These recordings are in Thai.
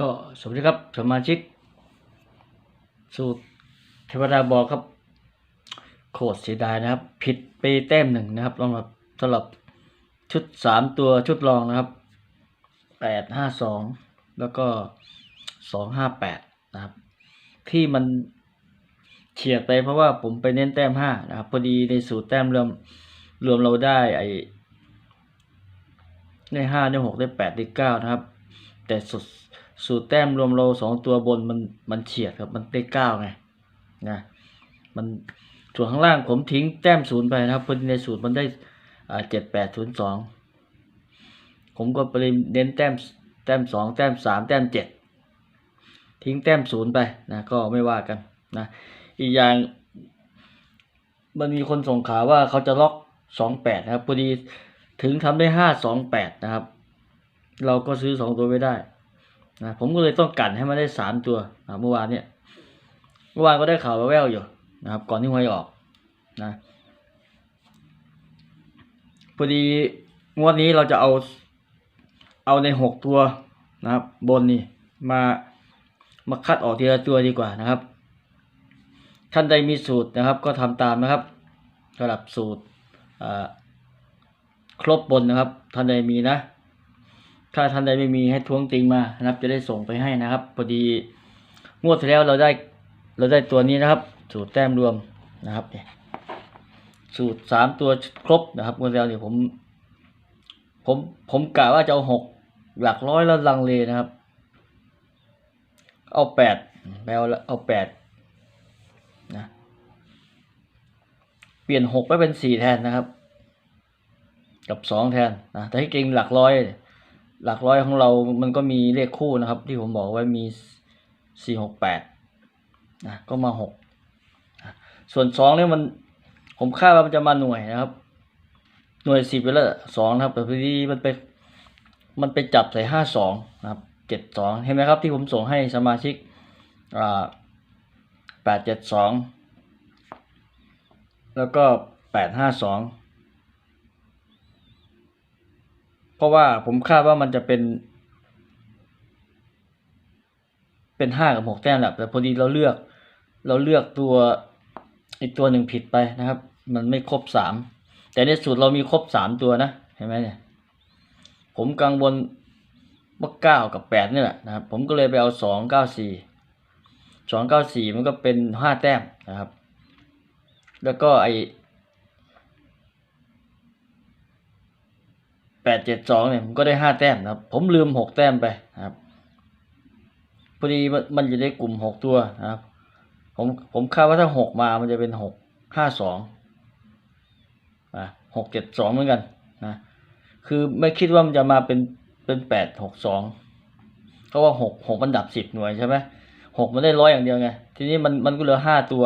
ก็สวัสดีครับสมาชิก สูตรเทวดาบอกครับ โคตรเสียดายนะครับ ผิดไปแต้มหนึ่งนะครับสำหรับสำหรับชุดสามตัวชุดรองนะครับแปดห้าสองแล้วก็สองห้าแปดนะครับ ที่มันเฉียดไปเพราะว่าผมไปเน้นแต้มห้านะครับ พอดีในสูตรแต้มรวมรวมเราได้ไอได้ห้าได้หกได้แปดได้เก้านะครับ แต่สุด สูตรแต้มรวมเราสองตัวบนมันมันเฉียดครับมันได้เก้าไงนะมันส่วนข้างล่างผมทิ้งแต้มศูนย์ไปนะครับเพราะในสูตรมันได้อ่าเจ็ดแปดศูนย์สองผมก็ไปเน้นแต้มแต้มสองแต้มสามแต้มเจ็ดทิ้งแต้มศูนย์ไปนะก็ไม่ว่ากันนะอีกอย่างมันมีคนส่งข่าวว่าเขาจะล็อกสองแปดนะครับพอดีถึงทำได้ห้าสองแปดนะครับ เราก็ซื้อสองตัวไม่ได้ นะผมก็เลยต้องกันให้มันได้สามตัวนะเมื่อวานเนี่ยเมื่อวานก็ได้ข่าวแว่วๆอยู่นะครับ ก่อนที่หวยออกนะพอดีงวดนี้เราจะเอาเอาในหกตัวนะครับ บนนี่มามาคัดออกทีละตัวดีกว่านะครับ ท่านใดมีสูตรนะครับ ก็ทำตามนะครับสำหรับสูตรครบบนนะครับ ท่านใดมีนะ ถ้าท่านใดไม่มีให้ทวงติงมานะครับ จะได้ส่งไปให้นะครับพอดีงวดที่แล้วเราได้เราได้ตัวนี้นะครับ สูตรแต้มรวมนะครับเนี่ยสูตรสามตัวครบนะครับงวดแล้วเนี่ยผม ผมผมกะว่าจะเอาหกหลักร้อยแล้วลังเลนะครับ เอาแปดแปลว่าเอาแปดนะเปลี่ยนหกไปเป็นสี่แทนนะครับ กับสองแทนนะแต่ที่จริงหลักร้อย หลักร้อยของเรามันก็มีเลขคู่นะครับ ที่ผมบอกไว้มีสี่หกแปดนะก็มาหกส่วนสองเนี่ยมันผมคาดว่ามันจะมาหน่วยนะครับ หน่วยสิบไปแล้วสองนะครับ แต่พอดีมันไปมันไปจับใส่ห้าสองนะครับเจ็ดสองเห็นไหมครับที่ผมส่งให้สมาชิกอ่าแปดเจ็ดสองแล้วก็แปดห้าสอง เพ ราะว่าผมคาดว่ามันจะเป็น เป็นห้ากับหกแต้มแหละแต่พอดีเราเลือก เราเลือกตัวอีกตัวหนึ่งผิดไปนะครับ มันไม่ครบสามแต่ในสูตรเรามีครบสามตัวนะเห็นไหมเนี่ย ผมกังวลว่าเก้ากับแปดนี่แหละนะครับ ผมก็เลยไปเอาสองเก้าสี่สองเก้าสี่มันก็เป็นห้าแต้มนะครับ แล้วก็ไอ แปดเจ็ดสองเนี่ยผมก็ได้ห้าแต้มนะครับ ผมลืมหกแต้มไปนะครับพอดีมันมันอยู่ในกลุ่มหกตัวนะครับ ผมผมคาดว่าถ้าหกมามันจะเป็นหกห้าสองอะหกเจ็ดสองเหมือนกันนะคือไม่คิดว่ามันจะมาเป็นเป็นแปดหกสองเพราะว่าหกหกมันดับสิบหน่วยใช่ไหมหกมันได้ร้อยอย่างเดียวไง ทีนี้มันมันก็เหลือห้าตัว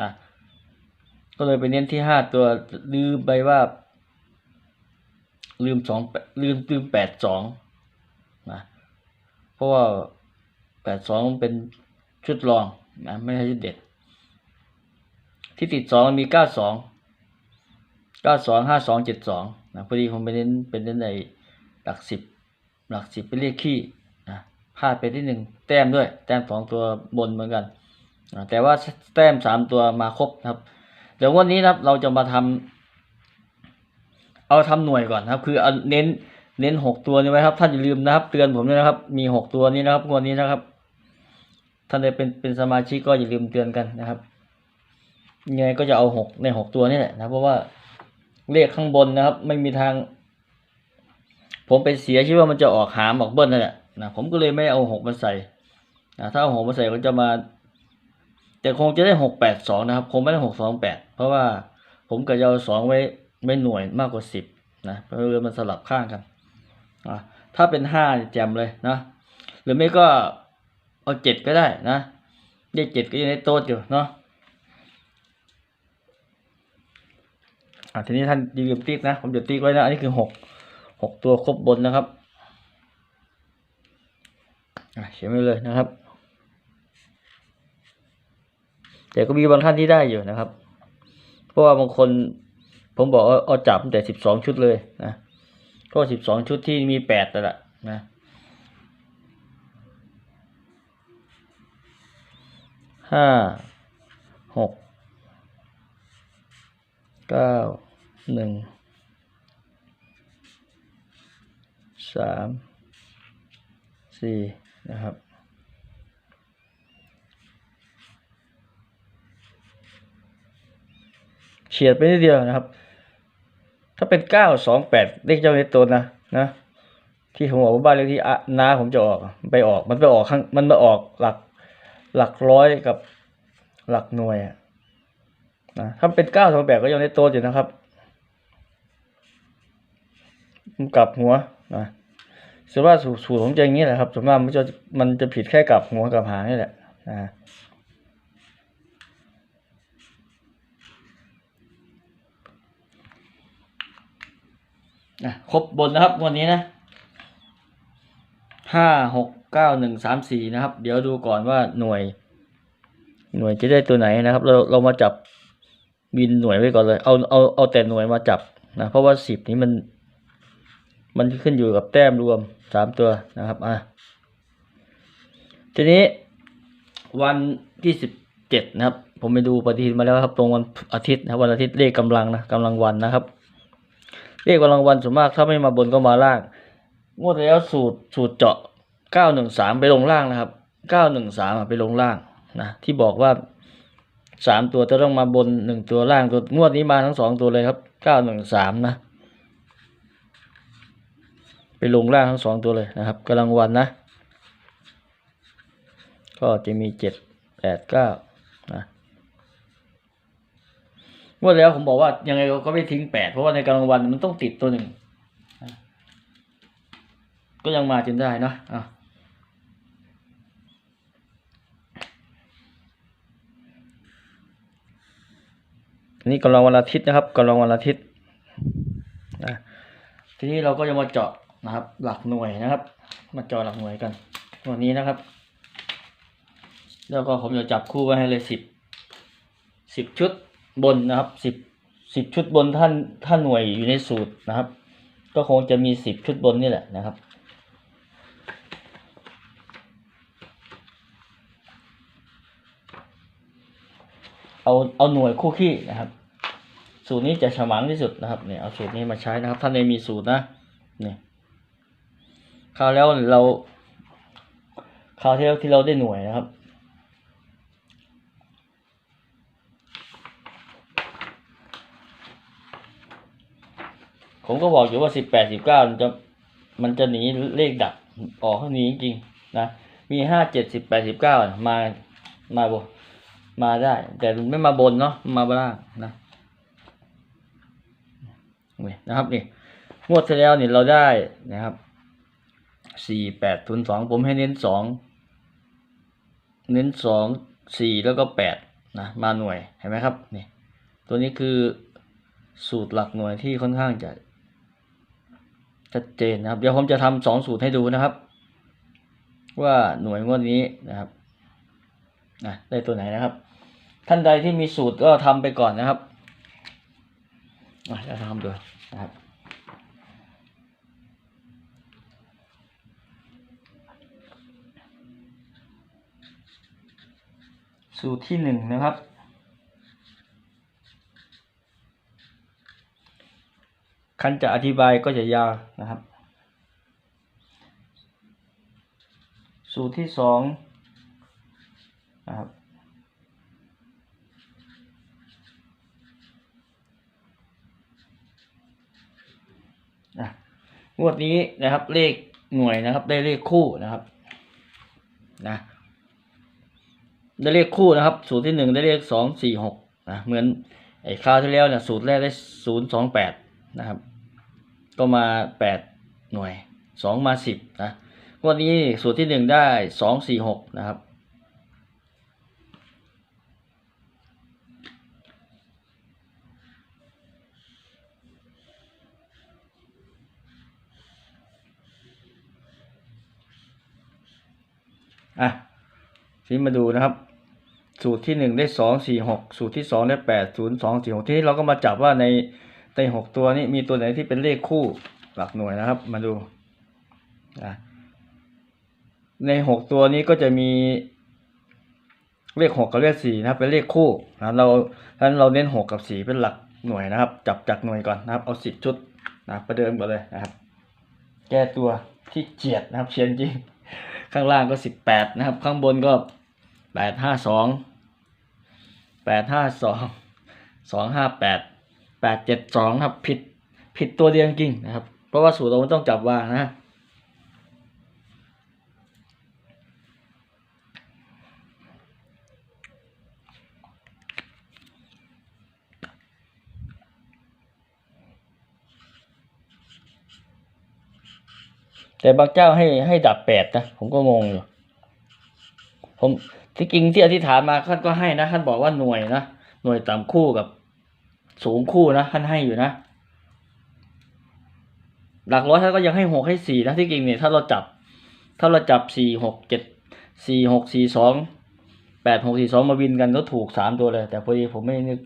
อะก็เลยไปเน้นที่ห้าตัวลืมไปว่า ลืมสองลืมลืมแปดสองนะเพราะว่าแปดสองเป็นชุดรองนะไม่ใช่ชุดเด็ด ที่ติดสองมีเก้าสองเก้าสองห้าสองเจ็ดสองนะพอดีผมไปเน้นเป็นเน้นในหลักสิบหลักสิบเป็นเลขขี้นะพลาดไปที่หนึ่งแต้มด้วย แต้มสองตัวบนเหมือนกันนะแต่ว่าแต้มสามตัวมาครบครับ เดี๋ยววันนี้นะครับเราจะมาทำ เอาทำหน่วยก่อนครับ คือเอาเน้นเน้นหกตัวนี้ไว้ครับท่านอย่าลืมนะครับ เตือนผมด้วยนะครับ มีหกตัวนี้นะครับงวดนี้นะครับ ท่านใดเป็นเป็นสมาชิกก็อย่าลืมเตือนกันนะครับยังไงก็จะเอาหกในหกตัวนี่แหละนะเพราะว่าเลขข้างบนนะครับ ไม่มีทาง ผมไปเสียคิดว่ามันจะออกหามออกเบิ้ลนั่นแหละนะผมก็เลยไม่เอาหกมาใส่นะถ้าเอาหกมาใส่ก็จะมา แต่คงจะได้หกแปดสองนะครับ คงไม่ได้หกสองแปดเพราะว่าผมก็จะเอาสองไว้ ไม่หน่วยมากกว่าสิบนะเพราะว่ามันสลับข้างกันอะถ้าเป็นห้าแจมเลยนะ หรือไม่ก็เอาเจ็ดก็ได้นะเลขเจ็ดก็ยังได้โต๊ดอยู่เนาะอะทีนี้ท่านยืมติ๊กนะ ผมจะติ๊กไว้นะ อันนี้คือหกหกตัวครบบนนะครับอะเขียนไว้เลยนะครับ แต่ก็มีบางท่านที่ได้อยู่นะครับ เพราะว่าบางคน ผมบอกเอาจับแต่สิบสองชุดเลยนะก็สิบสองชุดที่มีแปดแต่ละนะห้าหกเก้าหนึ่งสามสี่นะครับเฉียดไปนิดเดียวนะครับ ถ้าเป็นเก้าสองแปดเลขเจ้าเนตตัวนะนะ ที่ผมบอกว่าบ้านเลขที่น้าผมจะออกไปออกมันไปออกข้างมันมาออกหลักหลักร้อยกับหลักหน่วยนะถ้าเป็นเก้าสองแปดก็ยังได้โตอยู่นะครับกลับหัวนะส่วนว่าสูตรสูตรของจะอย่างนี้แหละครับส่วนมากมันจะมันจะผิดแค่กลับหัวกับหางนี่แหละนะ นะครบบนนะครับวันนี้นะห้าหกเก้าหนึ่งสามสี่นะครับ เดี๋ยวดูก่อนว่าหน่วย หน่วยจะได้ตัวไหนนะครับ เราเรามาจับบินหน่วยไว้ก่อนเลย เอาเอาเอาแต่หน่วยมาจับนะเพราะว่าสิบนี้มัน มันขึ้นอยู่กับแต้มรวมสามตัวนะครับอะทีนี้วันที่สิบเจ็ดนะครับ ผมไปดูปฏิทินมาแล้วครับ ตรงวันอาทิตย์นะวันอาทิตย์เลขกำลังนะกำลังวันนะครับ เลขวันรางวัลส่วนมากถ้าไม่มาบนก็มาล่าง งวดแล้วสูตรสูตรเจาะ 913 ไปลงล่างนะครับ 913ไปลงล่างนะที่บอกว่า 3 ตัวจะต้องมาบน 1 ตัวล่างตัวงวดนี้มาทั้ง 2 ตัวเลยครับ 913 นะ ไปลงล่างทั้ง 2 ตัวเลยนะครับกำลังวันนะ ก็จะมี 7 8 9 วดแล้วผมบอกว่ายังไงก็ไม่ทิ้งแปดเพราะว่าในกลังวันมันต้องติดตัวหนึ่งก็ยังมาจนได้นะอะอันนี้กำลังวันอาทิตย์นะครับกำลังวันอาทิตย์นะทีนี้เราก็จะมาเจาะนะครับ หลักหน่วยนะครับ มาเจาะหลักหน่วยกันวันนี้นะครับ แล้วก็ผมจะจับคู่ไว้ให้เลยสิบสิบชุด บนนะครับสิบสิบชุดบนท่านท่านหน่วยอยู่ในสูตรนะครับ ก็คงจะมีสิบชุดบนนี่แหละนะครับ เอาเอาหน่วยคู่ขี้นะครับ สูตรนี้จะฉมังที่สุดนะครับเนี่ยเอาสูตรนี้มาใช้นะครับ ท่านในมีสูตรนะเนี่ยคราวแล้วเราคราวที่แล้วที่เราได้หน่วยนะครับ ผมก็บอกอยู่ว่าสิบแปดสิบเก้ามันจะมันจะหนีเลขดับออกข้างนี้จริงๆนะมีห้าเจ็ดสิบแปดสิบเก้ามามาบมาได้ แต่ไม่มาบนเนาะมาล่างนะนี่นะครับนี่งวดที่แล้วนี่เราได้นะครับสี่แปดทุนสองผมให้เน้นสองเน้นสองสี่แล้วก็แปดนะมาหน่วยเห็นไหมครับนี่ตัวนี้คือสูตรหลักหน่วยที่ค่อนข้างจะ ชัดเจนนะครับ เดี๋ยวผมจะทำสองสูตรให้ดูนะครับ ว่าหน่วยงวดนี้นะครับนะได้ตัวไหนนะครับ ท่านใดที่มีสูตรก็ทำไปก่อนนะครับอะจะทำดูนะครับสูตรที่หนึ่งนะครับ คันจะอธิบายก็จะยาวนะครับ สูตรที่สองนะครับงวดนี้นะครับเลขหน่วยนะครับ ได้เลขคู่นะครับนะได้เลขคู่นะครับ สูตรที่หนึ่งได้เลขสองสี่หกนะเหมือนไอ้คราวที่แล้วเนี่ยสูตรแรกได้ศูนย์สองแปดนะครับ ก็มาแปดหน่วยสองมาสิบนะงวันนี้สูตรที่หนึ่งได้สองสี่หกนะครับ อะทีนี้มาดูนะครับ สูตรที่หนึ่งได้สองสี่หกสูตรที่สองได้แปดศูนย์สองสี่หกทีนี้เราก็มาจับว่าใน ในหกตัวนี้มีตัวไหนที่เป็นเลขคู่หลักหน่วยนะครับ มาดูนะในหกตัวนี้ก็จะมีเลขหกกับเลขสี่นะครับ เป็นเลขคู่นะเราฉะนั้นเราเน้นหกกับสี่เป็นหลักหน่วยนะครับ จับจากหน่วยก่อนนะครับ เอาสิบชุดนะประเดิมก่อนเลยนะครับ แก้ตัวที่เจียดนะครับเชียนจริง ข้างล่างก็สิบแปดนะครับ ข้างบนก็แปดห้าสองแปดห้าสองสองห้าแปด แปดเจ็ดสองครับ ผิดผิดตัวเดียวจริงนะครับ เพราะว่าสูตรเราต้องจับวางนะแต่บางเจ้าให้ให้ดับแปดนะ ผมก็งงอยู่ ผมที่จริงที่อธิษฐานมาท่านก็ให้นะท่านบอกว่าหน่วยนะ หน่วยต่ำคู่กับ สูงคู่นะท่านให้อยู่นะ หลักร้อยท่านก็ยังให้หกให้สี่นะที่จริงเนี่ยถ้าเราจับ ถ้าเราจับสี่หกเจ็ดสี่หกสี่สองแปดหกสี่สองมาวินกันก็ถูกสามตัวเลย แต่พอดีผมไม่นึก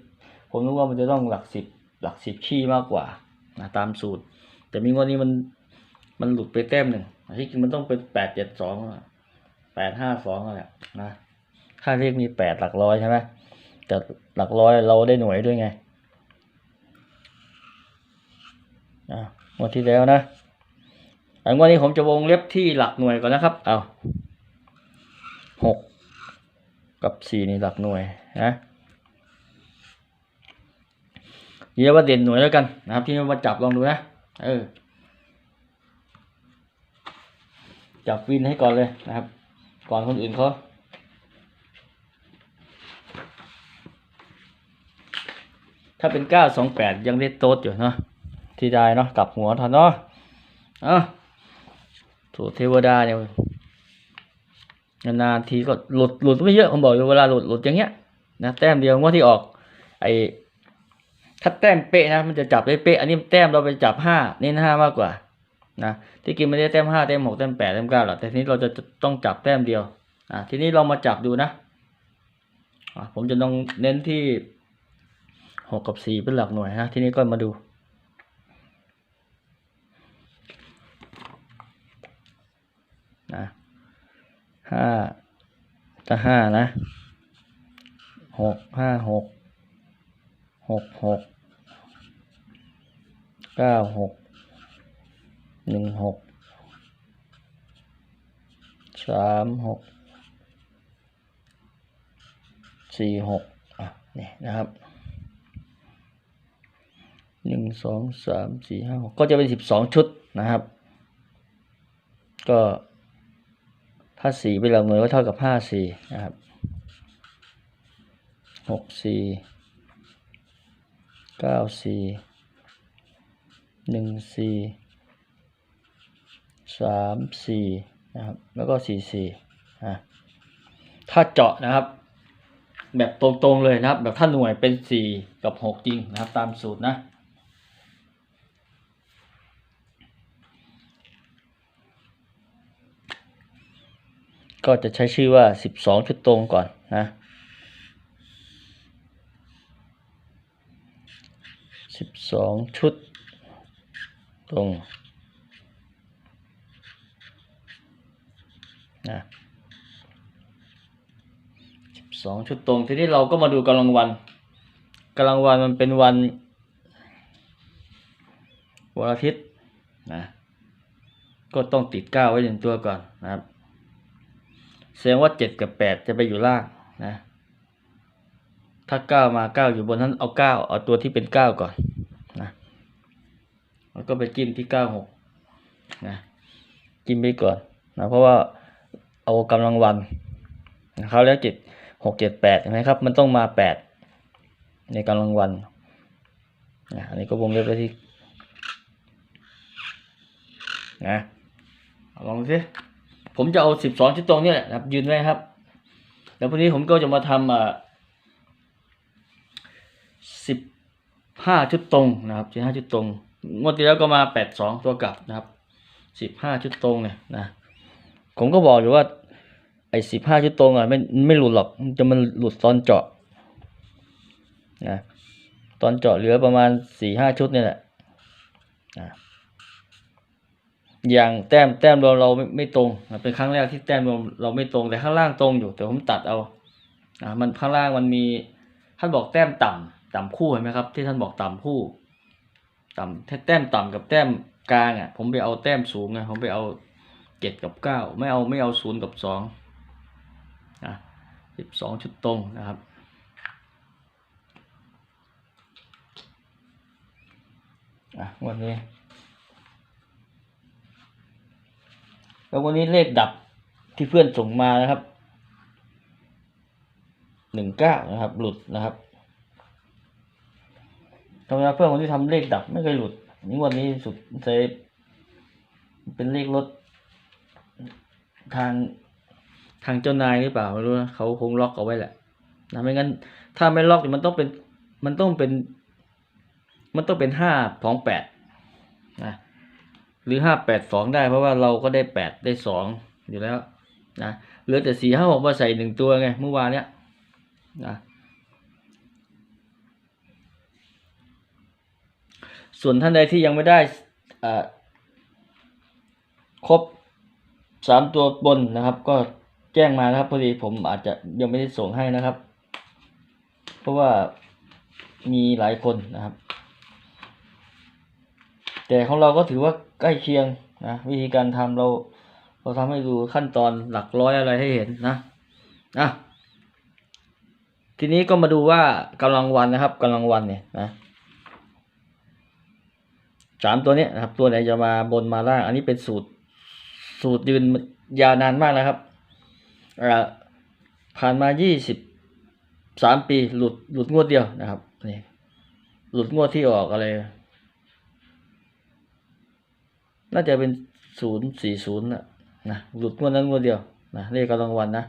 ผมนึกว่ามันจะต้องหลักสิบหลักสิบขี้มากกว่านะตามสูตร แต่มีงวดนี้มันมันหลุดไปแต้มหนึ่งที่จริงมันต้องเป็นแปดเจ็ดสองแปดห้าสองแหละนะค่าเลขมีแปดหลักร้อยใช่ไหมแต่หลักร้อยเราได้หน่วยด้วยไง อะงวดที่แล้วนะอันวดนี้ผมจะวงเล็บที่หลักหน่วยก่อนนะครับ เอาหกกับสี่นี่หลักหน่วยนะเรียกว่าเด่นหน่วยแล้วกันนะครับ ที่มาจับลองดูนะ เออ จับวินให้ก่อนเลยนะครับ ก่อนคนอื่นเขาถ้าเป็นเก้าสองแปดยังได้โต๊ดอยู่เนาะ ที่ได้เนาะกลับหัวทันเนาะอะถูเทวดาเนี่ยนานๆทีก็หลุดหลุดไม่เยอะผมบอกอยู่เวลาหลุดหลุดอย่างเงี้ยนะแต้มเดียวงว่าที่ออก ไอถ้าแต้มเป๊ะนะมันจะจับได้เป๊ะอันนี้แต้มเราไปจับห้าเน้นห้ามากกว่านะที่กินไม่ได้แต้มห้าแต้มหกแต้มแปดแต้มเก้าหรอกแต่ทีนี้เราจะต้องจับแต้มเดียวอ่าทีนี้เรามาจับดูนะอ่าผมจะต้องเน้นที่หกกับสี่เป็นหลักหน่วยนะทีนี้ก็มาดู นะ ห้าถ้าห้านะหกห้าหกหกหกเก้าหกหนึ่งหกสามหกสี่หกอะนี่นะครับหนึ่งสองสามสี่ห้าหกก็จะเป็นสิบสองชุดนะครับ ก็ ถ้าสี่เป็นหลักหน่วยก็เท่ากับห้าสี่นะครับหกสี่เก้าสี่หนึ่งสี่สามสี่นะครับ แล้วก็สี่สี่อะถ้าเจาะนะครับ แบบตรงๆเลยนะครับ แบบถ้าหน่วยเป็นสี่กับหกจริงนะครับ ตามสูตรนะ ก็จะใช้ชื่อว่าสิบสองชุดตรงก่อนนะสิบสองชุดตรงนะสิบสองชุดตรง ทีนี้เราก็มาดูกำลังวันกำลังวันมันเป็นวันวันอาทิตย์นะก็ต้องติดก้าไว้หนึ่งตัวก่อนนะครับ แสดงว่าเจ็ดกับแปดจะไปอยู่ล่างนะ ถ้าเก้ามาเก้าอยู่บนนั้นเอาเก้าเอาตัวที่เป็นเก้าก่อนนะแล้วก็ไปจิ้มที่เก้าหกนะจิ้มไปก่อนนะเพราะว่าเอากำลังวันเขาแล้วเจ็ดหกเจ็ดแปดเห็นไหมครับ มันต้องมาแปดในกำลังวันนะอันนี้ก็วงเล็บไว้ที่นะลองดูสิ ผมจะเอาสิบสองชุดตรงนี่แหละนะครับ ยืนไว้ครับ แล้วพรุ่งนี้ผมก็จะมาทำอ่าสิบห้าชุดตรงนะครับสิบห้าชุดตรงงวดที่แล้วก็มาแปดสองตัวกลับนะครับสิบห้าชุดตรงเนี่ยนะผมก็บอกอยู่ว่าไอ้สิบห้าชุดตรงอะไม่ไม่หลุดหรอกจะมันหลุดตอนเจาะนะตอนเจาะเหลือประมาณสี่ห้าชุดนี่แหละนะ อย่างแต้มแต้มเราเราไม่ไม่ตรงเป็นครั้งแรกที่แต้มเราเราไม่ตรงแต่ข้างล่างตรงอยู่แต่ผมตัดเอาอ่ามันข้างล่างมันมีท่านบอกแต้มต่ำต่ำคู่เห็นไหมครับ ที่ท่านบอกต่ำคู่ ต่ำถ้าแต้มต่ำกับแต้มกลางอะ ผมไปเอาแต้มสูงไงผมไปเอาเจ็ดกับเก้าไม่เอาไม่เอาศูนย์กับสองอะสิบสองชุดตรงนะครับอะวันนี้ แล้ววันนี้เลขดับที่เพื่อนส่งมานะครับหนึ่งเก้านะครับ หลุดนะครับธรรมดาเพื่อนคนที่ทำเลขดับไม่เคยหลุดนี่วันนี้สุดเซฟเป็นเลขรถทางทางเจ้านายหรือเปล่าไม่รู้นะเขาคงล็อกเอาไว้แหละนะไม่งั้น ถ้าไม่ล็อกมันต้องเป็นมันต้องเป็น มันต้องเป็นห้าสองแปดนะ หรือห้าแปดสองได้เพราะว่าเราก็ได้แปดได้สองอยู่แล้วนะเหลือแต่สี่ห้าหกมาใส่หนึ่งตัวไงเมื่อวานเนี้ยนะส่วนท่านใดที่ยังไม่ได้อ่าครบสามตัวบนนะครับ ก็แจ้งมานะครับพอดีผมอาจจะยังไม่ได้ส่งให้นะครับ เพราะว่ามีหลายคนนะครับ แต่ของเราก็ถือว่าใกล้เคียงนะวิธีการทำเรา เราทำให้ดูขั้นตอนหลักร้อยอะไรให้เห็นนะอะทีนี้ก็มาดูว่ากำลังวันนะครับกำลังวันเนี่ยนะสามตัวนี้นะครับตัวไหนจะมาบนมาล่าง อันนี้เป็นสูตร สูตรยืนยาวนานมากนะครับผ่านมายี่สิบสามปีหลุดหลุดงวดเดียวนะครับนี่หลุดงวดที่ออกอะไร น่าจะเป็นศูนย์สี่ศูนย์นะนะหลุดงวดนั้นงวดเดียวนะเลขกำลังวันนะ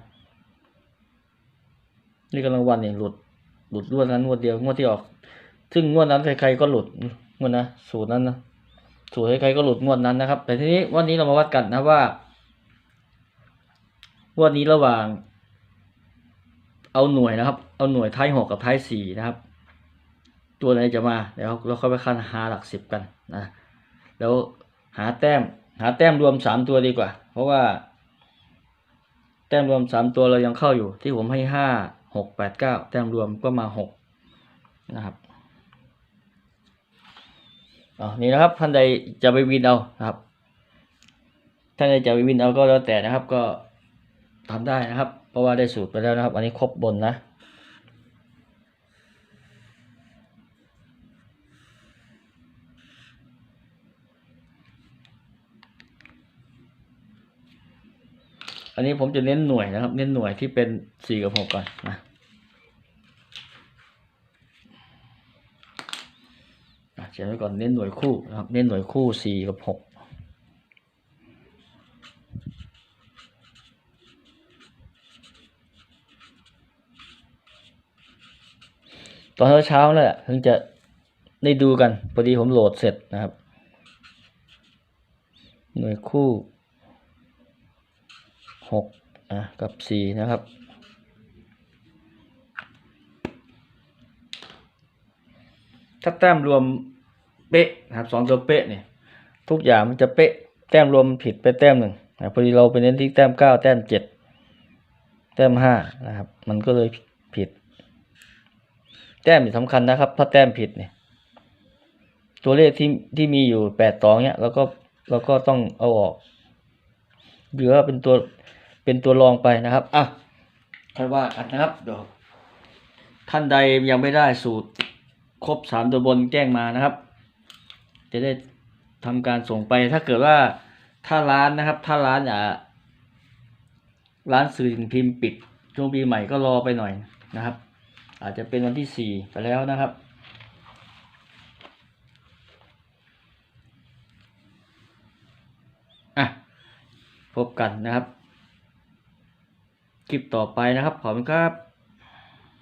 เลขกำลังวันเนี่ยหลุดหลุดงวดนั้นงวดเดียวงวดที่ออก ซึ่งงวดนั้นใครๆก็หลุดงวดนะสูตรนั้นนะสูตรใครๆก็หลุดงวดนั้นนะครับ แต่ทีนี้วันนี้เรามาวัดกันนะว่างวดนี้ระหว่าง เอาหน่วยนะครับ เอาหน่วยท้ายหกกับท้ายสี่นะครับ ตัวไหนจะมาเดี๋ยวเราค่อยไปคันหาหลักสิบกันนะแล้ว หาแต้ม หาแต้มรวมสามตัวดีกว่า เพราะว่า แต้มรวมสามตัวเรายังเข้าอยู่ ที่ผมให้ห้าหกแปดเก้าแต้มรวมก็มาหกนะครับอ๋อนี่นะครับท่านใดจะไปวินเอานะครับท่านใดจะไปวินเอาก็แล้วแต่นะครับก็ทำได้นะครับ เพราะว่าได้สูตรไปแล้วนะครับ อันนี้ครบบนนะ อันนี้ผมจะเน้นหน่วยนะครับ เน้นหน่วยที่เป็นสี่กับหกก่อนนะเขียนไว้ก่อนเน้นหน่วยคู่นะครับ เน้นหน่วยคู่สี่กับหกตอนเช้าๆนั่นแหละถึงจะได้ดูกันพอดีผมโหลดเสร็จนะครับ หน่วยคู่ หกอะกับสี่นะครับถ้าแต้มรวมเป๊ะนะครับสองตัวเป๊ะเนี่ยทุกอย่างมันจะเป๊ะแต้มรวมผิดไปแต้มหนึ่งนะพอดีเราไปเน้นที่แต้มเก้าแต้มเจ็ดแต้มห้านะครับ มันก็เลยผิด แต้มสำคัญนะครับถ้าแต้มผิดเนี่ยตัวเลขที่ที่มีอยู่แปดสองเนี่ยเราก็เราก็ต้องเอาออกเหลือเป็นตัว เป็นตัวรองไปนะครับอะค่อยว่ากันนะครับเดี๋ยวท่านใดยังไม่ได้สูตรครบสามตัวบนแจ้งมานะครับ จะได้ทำการส่งไปถ้าเกิดว่าถ้าร้านนะครับ ถ้าร้านอะร้านสื่อสิ่งพิมพ์ปิดช่วงปีใหม่ก็รอไปหน่อยนะครับ อาจจะเป็นวันที่สี่ไปแล้วนะครับอะพบกันนะครับ คลิปต่อไปนะครับขอบคุณครับ